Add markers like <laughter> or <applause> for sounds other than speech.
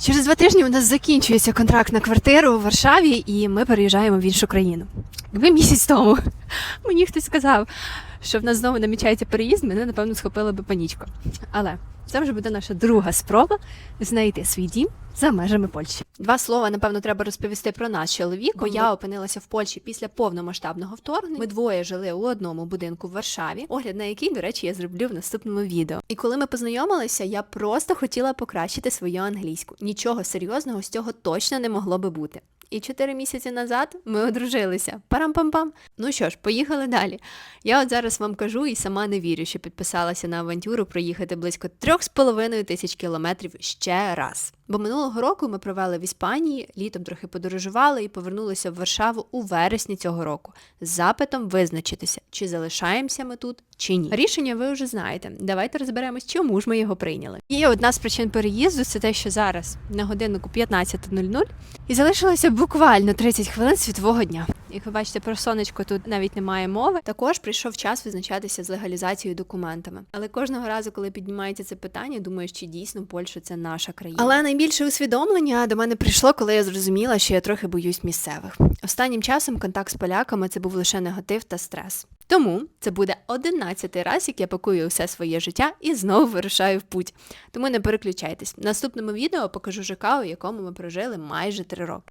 Через два тижні у нас закінчується контракт на квартиру у Варшаві, і ми переїжджаємо в іншу країну. Якби місяць тому <laughs> мені хтось сказав, що в нас знову намічається переїзд, мене напевно схопила би панічка. Але це вже буде наша друга спроба знайти свій дім за межами Польщі. Два слова, напевно, треба розповісти про нас з чоловіком. Я опинилася в Польщі після повномасштабного вторгнення. Ми двоє жили у одному будинку в Варшаві, огляд на який, до речі, я зроблю в наступному відео. І коли ми познайомилися, я просто хотіла покращити свою англійську. Нічого серйозного з цього точно не могло би бути. І чотири місяці назад ми одружилися. Парам-пам-пам. Ну що ж, поїхали далі. Я от зараз вам кажу і сама не вірю, що підписалася на авантюру проїхати близько трьох з половиною тисяч кілометрів ще раз. Бо минулого року ми провели в Іспанії, літом трохи подорожували і повернулися в Варшаву у вересні цього року з запитом визначитися, чи залишаємося ми тут, чи ні. Рішення ви вже знаєте. Давайте розберемось, чому ж ми його прийняли. І одна з причин переїзду це те, що зараз на годиннику 15.00 і залишилося буквально 30 хвилин світового дня. Як ви бачите, про сонечко тут навіть немає мови. Також прийшов час визначатися з легалізацією документами. Але кожного разу, коли піднімається це питання, думаєш, чи дійсно Польща це наша країна. Але найбільше усвідомлення до мене прийшло, коли я зрозуміла, що я трохи боюсь місцевих. Останнім часом контакт з поляками це був лише негатив та стрес. Тому це буде одинадцятий раз, як я пакую усе своє життя і знову вирушаю в путь. Тому не переключайтесь. В наступному відео покажу ЖК, у якому ми прожили майже три роки.